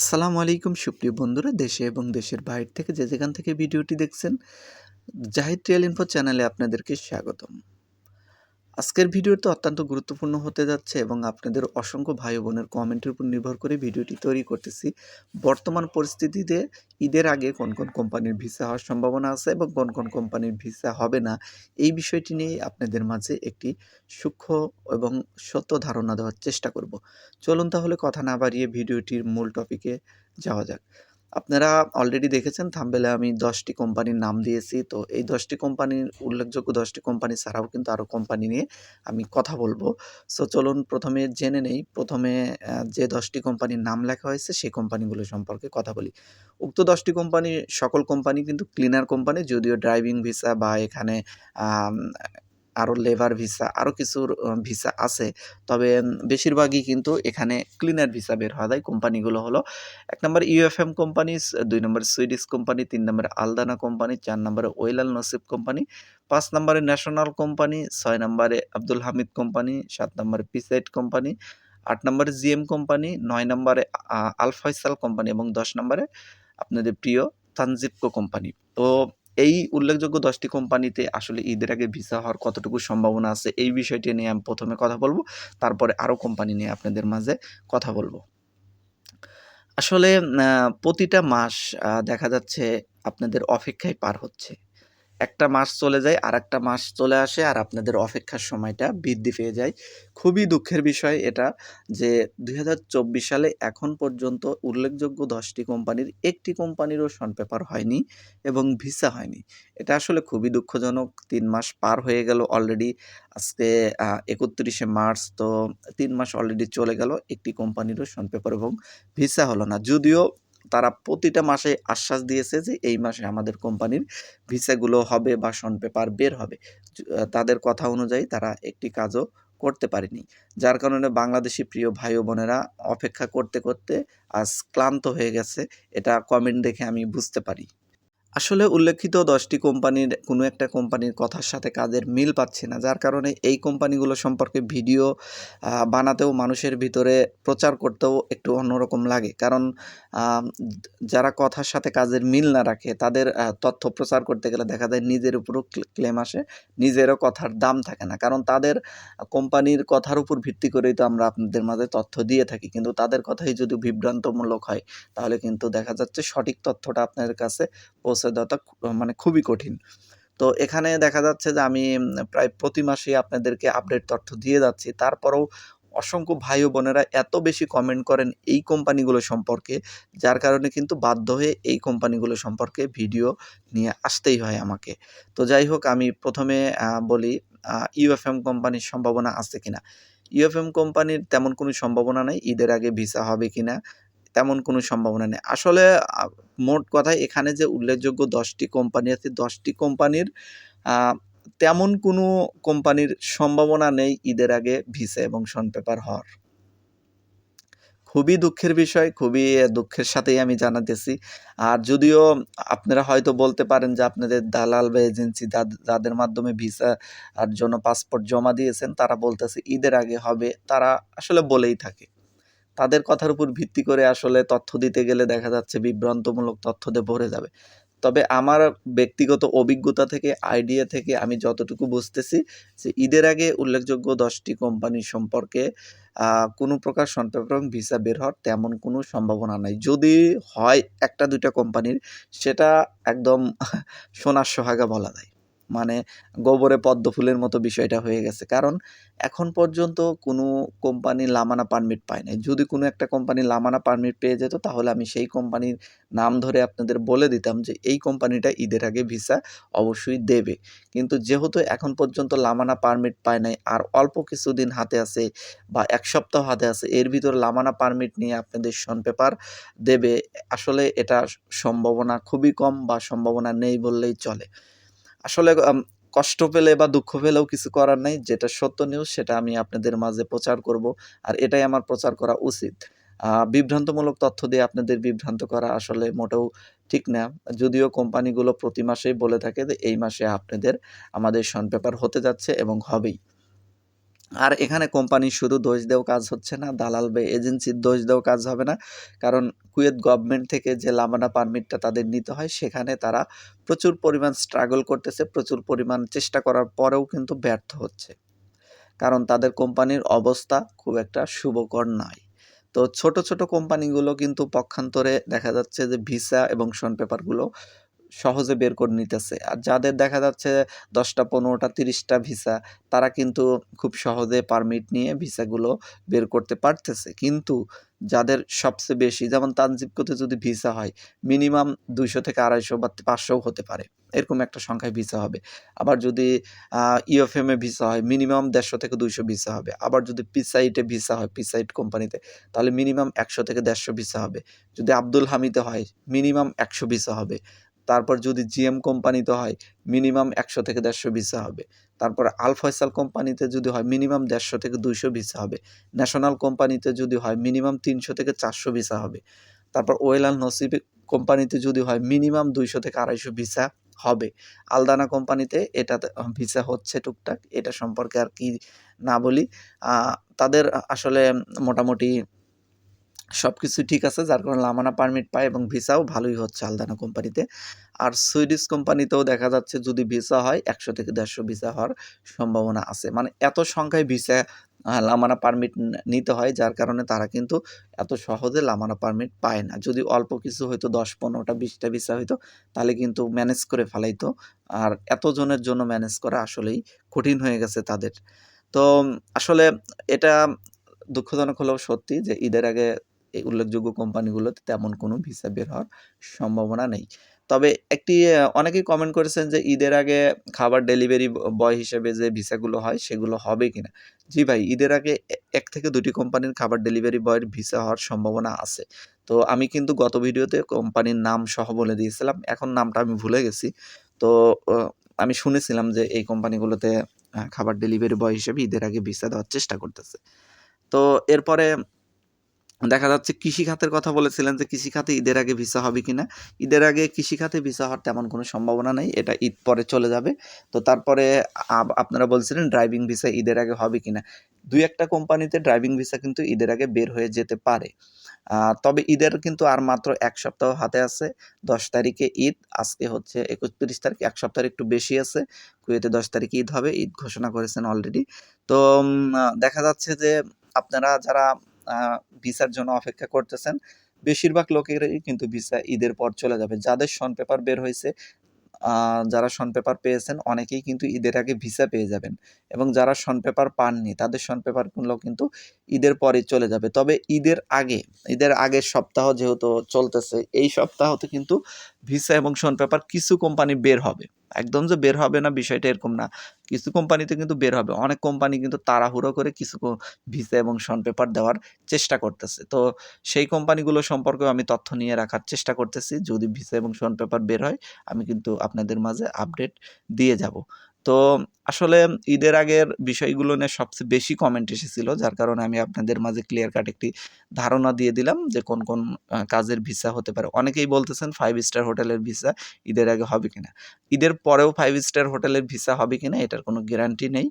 আসসালামু আলাইকুম সুপ্রিয় বন্ধুরা, দেশে এবং দেশের বাইরে থেকে যে যেখান থেকে ভিডিওটি দেখছেন, জাহিদ রিয়াল ইনফো চ্যানেলে আপনাদেরকে স্বাগতম। আজকের ভিডিওটি অত্যন্ত গুরুত্বপূর্ণ হতে যাচ্ছে এবং আপনাদের অসংখ্য ভাই বোনের কমেন্টের উপর নির্ভর করে ভিডিওটি তৈরি করতেছি। বর্তমান পরিস্থিতিতে ঈদের আগে কোন কোন কোম্পানির ভিসা হওয়ার সম্ভাবনা আছে এবং কোন কোন কোম্পানির ভিসা হবে না, এই বিষয়টি নিয়ে আপনাদের মাঝে একটি সূক্ষ্ম এবং সত্য ধারণা দেওয়ার চেষ্টা করব। চলুন তাহলে কথা না বাড়িয়ে ভিডিওটির মূল টপিকে যাওয়া যাক। আপনারা অলরেডি দেখেছেন থাম্বেলে আমি দশটি কোম্পানির নাম দিয়েছি। তো এই দশটি কোম্পানির উল্লেখযোগ্য দশটি কোম্পানি ছাড়াও কিন্তু আরও কোম্পানি নিয়ে আমি কথা বলব। সো চলুন প্রথমে জেনে নেই। প্রথমে যে দশটি কোম্পানির নাম লেখা হয়েছে সেই কোম্পানিগুলো সম্পর্কে কথা বলি। উক্ত দশটি কোম্পানি সকল কোম্পানি কিন্তু ক্লিনার কোম্পানি যদিও ড্রাইভিং ভিসা বা এখানে আরও লেবার ভিসা আরও কিছুর ভিসা আছে। তবে বেশিরভাগই কিন্তু এখানে ক্লিনার ভিসা বের হওয়া যায় কোম্পানিগুলো হলো এক নম্বর ইউএফএম কোম্পানি দুই নম্বর সুইডিশ কোম্পানি তিন নম্বরে আলদানা কোম্পানি চার নম্বরে ওয়েলাল নসিব কোম্পানি পাঁচ নম্বরে ন্যাশনাল কোম্পানি ছয় নম্বরে আব্দুল হামিদ কোম্পানি সাত নম্বরে পিসাইড কোম্পানি আট নম্বরে জিএম কোম্পানি নয় নম্বরে, আ- আল ফয়সাল কোম্পানি এবং দশ নম্বরে আপনাদের প্রিয় তানজিবকো কোম্পানি তো এই উল্লেখযোগ্য দশটি কোম্পানিতে আসলে ঈদের আগে ভিসা হওয়ার কতটুকু সম্ভাবনা আছে, এই বিষয়টি নিয়ে আমি প্রথমে কথা বলব, তারপরে আরও কোম্পানি নিয়ে আপনাদের মাঝে কথা বলব। আসলে প্রতিটা মাস দেখা যাচ্ছে আপনাদের অপেক্ষায় পার হচ্ছে। একটা মাস চলে যায় আর একটা মাস চলে আসে আর আপনাদের অপেক্ষার সময়টা বৃদ্ধি পেয়ে যায়। খুবই দুঃখের বিষয় এটা যে দু হাজার চব্বিশ সালে এখন পর্যন্ত উল্লেখযোগ্য দশটি কোম্পানির একটি কোম্পানিরও সন পেপার হয়নি এবং ভিসা হয়নি। এটা আসলে খুবই দুঃখজনক, তিন মাস পার হয়ে গেল অলরেডি আজকে একত্রিশে মার্চ তো তিন মাস অলরেডি চলে গেল, একটি কোম্পানিরও সন পেপার এবং ভিসা হলো না। যদিও তারা প্রতিটা মাসে আশ্বাস দিয়েছে যে এই মাসে আমাদের কোম্পানির ভিসাগুলো হবে বা সন পেপার বের হবে। তাদের কথা অনুযায়ী তারা একটি কাজও করতে পারেনি। যার কারণে বাংলাদেশি প্রিয় ভাই বোনেরা অপেক্ষা করতে করতে আজ ক্লান্ত হয়ে গেছে। এটা কমেন্ট দেখে আমি বুঝতে পারি। আসলে উল্লেখিত দশটি কোম্পানির কোনো একটা কোম্পানির কথার সাথে কাজের মিল পাচ্ছি না, যার কারণে এই কোম্পানিগুলো সম্পর্কে ভিডিও বানাতেও মানুষের ভিতরে প্রচার করতেও একটু অন্যরকম লাগে। কারণ যারা কথার সাথে কাজের মিল না রাখে, তাদের তথ্য প্রচার করতে গেলে দেখা যায় নিজের উপরও ক্লেম আসে, নিজেরও কথার দাম থাকে না। কারণ তাদের কোম্পানির কথার উপর ভিত্তি করেই তো আমরা আপনাদের মাঝে তথ্য দিয়ে থাকি। কিন্তু তাদের কথাই যদি বিভ্রান্তমূলক হয়, তাহলে কিন্তু দেখা যাচ্ছে সঠিক তথ্যটা আপনাদের কাছে পৌঁছে দেওয়াটা মানে খুবই কঠিন। তো এখানে দেখা যাচ্ছে যে আমি প্রায় প্রতি মাসে আপনাদেরকে আপডেট তথ্য দিয়ে যাচ্ছি। তারপরেও অসংখ্য ভাই বোনেরা এত বেশি কমেন্ট করেন এই কোম্পানিগুলো সম্পর্কে, যার কারণে কিন্তু বাধ্য হয়ে এই কোম্পানিগুলো সম্পর্কে ভিডিও নিয়ে আসতেই হয় আমাকে। তো যাই হোক, আমি প্রথমে বলি ইউএফএম কোম্পানির সম্ভাবনা আছে কিনা? ইউএফএম কোম্পানির তেমন কোনো সম্ভাবনা নেই, ঈদের আগে ভিসা হবে কিনা তেমন কোনো সম্ভাবনা নেই। আসলে মোট কথায় এখানে যে উল্লেখযোগ্য দশটি কোম্পানি আছে, দশটি কোম্পানির তেমন কোনো কোম্পানির সম্ভাবনা নেই ঈদের আগে ভিসা এবং সন পেপার হওয়ার। খুবই দুঃখের বিষয়, খুবই দুঃখের সাথেই আমি জানাতেছি। আর যদিও আপনারা হয়তো বলতে পারেন যে আপনাদের দালাল বা এজেন্সি যাদের মাধ্যমে ভিসা আর জন্য পাসপোর্ট জমা দিয়েছেন, তারা বলতেছে ঈদের আগে হবে, তারা আসলে বলেই থাকে। তাদের কথার উপর ভিত্তি করে আসলে তথ্য দিতে গেলে দেখা যাচ্ছে বিভ্রান্তমূলক তথ্য দিয়ে ভরে যাবে। তবে আমার ব্যক্তিগত অভিজ্ঞতা থেকে আইডিয়া থেকে আমি যতটুকু বুঝতেছি যে ঈদের আগে উল্লেখযোগ্য দশটি কোম্পানি সম্পর্কে কোনো প্রকার সন্তান এবং ভিসা বের হওয়ার তেমন কোনো সম্ভাবনা নাই। যদি হয় একটা দুইটা কোম্পানির সেটা একদম সোনার সোহাগা বলা যায়। মানে গোবরে পদ্ম ফুলের মতো বিষয়টা হয়ে গেছে। কারণ এখন পর্যন্ত কোনো কোম্পানি লামানা পারমিট পায় নাই। যদি কোনো একটা কোম্পানি লামানা পারমিট পেয়ে যেত, তাহলে আমি সেই কোম্পানির নাম ধরে আপনাদের বলে দিতাম যে, এই কোম্পানিটা ঈদের আগে ভিসা অবশ্যই দেবে। কিন্তু যেহেতু এখন পর্যন্ত লামানা পারমিট পায় নাই, আর অল্প কিছুদিন হাতে আছে বা এক সপ্তাহ হাতে আছে, এর ভিতর লামানা পারমিট নিয়ে আপনাদের সন পেপার দেবে, আসলে এটা সম্ভাবনা খুবই কম বা সম্ভাবনা নেই বললেই চলে। আসলে কষ্ট পেলে বা দুঃখ পেলেও কিছু করার নাই। যেটা সত্য নিউজ সেটা আমি আপনাদের মাঝে প্রচার করব, আর এটাই আমার প্রচার করা উচিত। বিভ্রান্তমূলক তথ্য দিয়ে আপনাদের বিভ্রান্ত করা আসলে মোটেও ঠিক না। যদিও কোম্পানিগুলো প্রতি মাসেই বলে থাকে যে, এই মাসে আপনাদের, আমাদের সন পেপার হতে যাচ্ছে এবং হবেই। আর এখানে কোম্পানির শুধু দোষ দেও কাজ হচ্ছে না, দালাল বা এজেন্সির দোষ দেও কাজ হবে না। কারণ কুয়েত গভর্নমেন্ট থেকে যে লামানা পারমিটটা তাদের নিতে হয়, সেখানে তারা প্রচুর পরিমাণ স্ট্রাগল করতেছে, প্রচুর পরিমাণ চেষ্টা করার পরেও কিন্তু ব্যর্থ হচ্ছে। কারণ তাদের কোম্পানির অবস্থা খুব একটা শুভকর নয় তো ছোট ছোট কোম্পানিগুলো কিন্তু পক্ষান্তরে দেখা যাচ্ছে যে ভিসা এবং শন পেপারগুলো সহজে বের করে নিতেছে। আর যাদের দেখা যাচ্ছে দশটা, পনেরোটা, তিরিশটা ভিসা, তারা কিন্তু খুব সহজে পারমিট নিয়ে ভিসাগুলো বের করতে পারতেছে। কিন্তু যাদের সবচেয়ে বেশি, যেমন তানজিবকোতে যদি ভিসা হয়, মিনিমাম দুইশো থেকে আড়াইশো বা পাঁচশোও হতে পারে। এরকম একটা সংখ্যায় ভিসা হবে। আবার যদি ইউএফএমে ভিসা হয়, মিনিমাম দেড়শো থেকে দুইশো ভিসা হবে। আবার যদি পিসাইটে ভিসা হয় পিসাইট কোম্পানিতে, তাহলে মিনিমাম একশো থেকে দেড়শো ভিসা হবে। যদি আব্দুল হামিদে হয়, মিনিমাম একশো ভিসা হবে। তারপর যদি জিএম কোম্পানিতে হয়, মিনিমাম একশো থেকে দেড়শো ভিসা হবে। তারপর আল ফয়সাল কোম্পানিতে যদি হয়, মিনিমাম দেড়শো থেকে দুইশো ভিসা হবে। ন্যাশনাল কোম্পানিতে যদি হয়, মিনিমাম তিনশো থেকে চারশো ভিসা হবে। তারপর ওয়েল আল নসিব কোম্পানিতে যদি হয়, মিনিমাম দুইশো থেকে আড়াইশো ভিসা হবে। আলদানা কোম্পানিতে এটা ভিসা হচ্ছে টুকটাক, এটা সম্পর্কে আর কি না বলি। তাদের আসলে মোটামুটি সব কিছু ঠিক আছে, যার কারণে লামানা পারমিট পায় এবং ভিসাও ভালোই হচ্ছে আলদানা কোম্পানিতে। আর সুইডিশ কোম্পানিতেও দেখা যাচ্ছে যদি ভিসা হয়, একশো থেকে দেড়শো ভিসা হওয়ার সম্ভাবনা আছে। মানে এত সংখ্যায় ভিসা লামানা পারমিট নিতে হয়, যার কারণে তারা কিন্তু এত সহজে লামানা পারমিট পায় না। যদি অল্প কিছু হয়তো দশ, পনেরোটা, বিশটা ভিসা হইতো, তাহলে কিন্তু ম্যানেজ করে ফেলাইতো। আর এতজনের জন্য ম্যানেজ করা আসলেই কঠিন হয়ে গেছে তাদের। তো, আসলে এটা দুঃখজনক হলেও সত্যি যে ঈদের আগে এই উল্লেখযোগ্য কোম্পানিগুলোতে তেমন কোনো ভিসা বের হওয়ার সম্ভাবনা নেই। তবে একটি অনেকেই কমেন্ট করেছেন যে ঈদের আগে খাবার ডেলিভারি বয় হিসেবে যে ভিসাগুলো হয় সেগুলো হবে কিনা। জি ভাই, ঈদের আগে এক থেকে দুটি কোম্পানির খাবার ডেলিভারি বয়ের ভিসা হওয়ার সম্ভাবনা আছে। তো আমি কিন্তু গত ভিডিওতে কোম্পানির নাম সহ বলে দিয়েছিলাম, এখন নামটা আমি ভুলে গেছি। তো আমি শুনেছিলাম যে এই কোম্পানিগুলোতে খাবার ডেলিভারি বয় হিসেবে ঈদের আগে ভিসা দেওয়ার চেষ্টা করতেছে। তো এরপরে দেখা যাচ্ছে কৃষি খাতের কথা বলেছিলেন যে কৃষি খাতে ঈদের আগে ভিসা হবে কিনা। ঈদের আগে কৃষি খাতে ভিসা হওয়ার তেমন কোনো সম্ভাবনা নেই, এটা ঈদ পরে চলে যাবে। তো তারপরে আপনারা বলছিলেন ড্রাইভিং ভিসা ঈদের আগে হবে কিনা। দুই একটা কোম্পানিতে ড্রাইভিং ভিসা কিন্তু ঈদের আগে বের হয়ে যেতে পারে। তবে ঈদের কিন্তু আর মাত্র এক সপ্তাহ হাতে আছে, দশ তারিখে ঈদ, আজকে হচ্ছে একত্রিশ তারিখ, এক সপ্তাহ একটু বেশি আছে, কুয়েতে দশ তারিখে ঈদ হবে, ঈদ ঘোষণা করেছেন অলরেডি তো দেখা যাচ্ছে যে আপনারা যারা ভিসার জন্য অপেক্ষা করতেছেন। বেশিরভাগ লোকেরই কিন্তু ভিসা ঈদের পর চলে যাবে। যাদের শন পেপার বের হয়েছে যারা শন পেপার পেয়েছেন, অনেকেই কিন্তু ঈদের আগে ভিসা পেয়ে যাবেন। এবং যারা শন পেপার পাননি, তাদের শন পেপারগুলো কিন্তু ঈদের পরে চলে যাবে। তবে ঈদের আগে, ঈদের আগের সপ্তাহ যেহেতু চলতেছে, এই সপ্তাহতে কিন্তু ভিসা এবং শন পেপার কিছু কোম্পানি বের হবে। একদম যে বের হবে না বিষয়টা এরকম না। কিছু কোম্পানিতে কিন্তু বের হবে। অনেক কোম্পানি কিন্তু তাড়াহুড়ো করে কিছু ভিসা এবং শন পেপার দেওয়ার চেষ্টা করতেছে। তো সেই কোম্পানিগুলো সম্পর্কে আমি তথ্য নিয়ে রাখার চেষ্টা করতেছি। যদি ভিসা এবং শন পেপার বের হয়, আমি কিন্তু আপনাদের মাঝে আপডেট দিয়ে যাব। তো আসলে ঈদের আগের বিষয়গুলো নিয়ে সবচেয়ে বেশি কমেন্ট এসেছিল, যার কারণে আমি আপনাদের মাঝে ক্লিয়ার কাট একটি ধারণা দিয়ে দিলাম যে কোন কোন কাজের ভিসা হতে পারে। অনেকেই বলতেছেন ফাইভ স্টার হোটেলের ভিসা ঈদের আগে হবে কিনা। ঈদের পরেও ফাইভ স্টার হোটেলের ভিসা হবে কিনা এটার কোনো গ্যারান্টি নেই।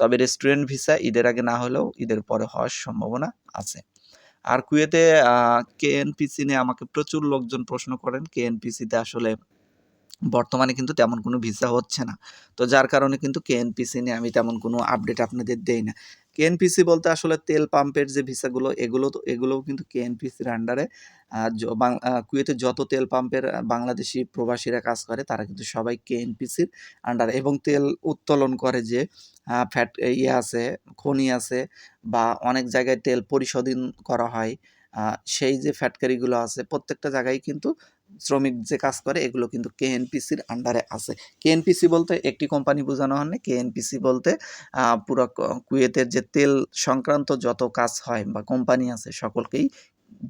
তবে রেস্টুরেন্ট ভিসা ঈদের আগে না হলেও ঈদের পরে হওয়ার সম্ভাবনা আছে। আর কুয়েতে কে কেএনপিসি নিয়ে আমাকে প্রচুর লোকজন প্রশ্ন করেন। কেএনপিসিতে আসলে বর্তমানে কিন্তু তেমন কোনো ভিসা হচ্ছে না। তো যার কারণে কিন্তু কেএনপিসি নিয়ে আমি তেমন কোনো আপডেট আপনাদের দেই না। কেএনপিসি বলতে আসলে তেল পাম্পের যে ভিসাগুলো, এগুলো তো, এগুলোও কিন্তু কেএনপিসির আন্ডারে কুয়েতে যত তেল পাম্পের বাংলাদেশি প্রবাসীরা কাজ করে, তারা কিন্তু সবাই কেএনপিসির আন্ডারে এবং তেল উত্তোলন করে যে ফ্যাট ইয়ে আছে, খনি আছে, বা অনেক জায়গায় তেল পরিশোধন করা হয় সেই যে ফ্যাক্টরিগুলো আছে, প্রত্যেকটা জায়গায় কিন্তু শ্রমিক যে কাজ করে, এগুলো কিন্তু কেএনপিসির আন্ডারে আছে। কেএনপিসি বলতে একটি কোম্পানি বোঝানো হয়নি কেএনপিসি বলতে পুরো কুয়েতের যে তেল সংক্রান্ত যত কাজ হয় বা কোম্পানি আছে, সকলকেই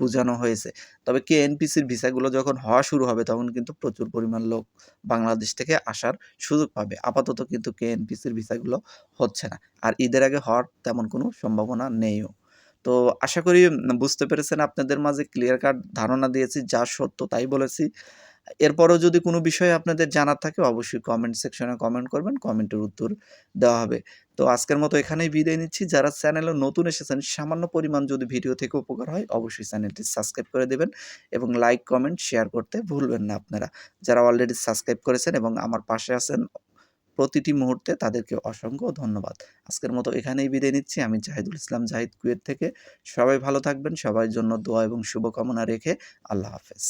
বোঝানো হয়েছে। তবে কেএনপিসির ভিসাগুলো যখন হওয়া শুরু হবে, তখন কিন্তু প্রচুর পরিমাণ লোক বাংলাদেশ থেকে আসার সুযোগ পাবে। আপাতত কিন্তু কেএনপিসির ভিসাগুলো হচ্ছে না। আর ঈদের আগে হওয়ার তেমন কোনো সম্ভাবনা নেইও। তো আশা করি বুঝতে পেরেছেন আপনাদের মাঝে ক্লিয়ার কাট ধারণা দিয়েছি, যা সত্য তাই বলেছি। এরপরও যদি কোনো বিষয়ে আপনাদের জানার থাকে, অবশ্যই কমেন্ট সেকশনে কমেন্ট করবেন কমেন্টের উত্তর দেওয়া হবে। তো আজকের মতো এখানেই বিদায় নিচ্ছি। যারা চ্যানেলে নতুন এসেছেন, সামান্য পরিমাণ যদি ভিডিও থেকে উপকার হয়, অবশ্যই চ্যানেলটি সাবস্ক্রাইব করে দেবেন এবং লাইক কমেন্ট শেয়ার করতে ভুলবেন না আপনারা। যারা অলরেডি সাবস্ক্রাইব করেছেন এবং আমার পাশে আছেন প্রতিটি মুহূর্তে তাদেরকে অসংখ্য ধন্যবাদ। আজকের মতো এখানেই বিদায় নিচ্ছি। আমি জাহিদুল ইসলাম, জাহিদ কুয়েত থেকে। সবাই ভালো থাকবেন। সবার জন্য দোয়া এবং শুভকামনা রেখে আল্লাহ হাফেজ।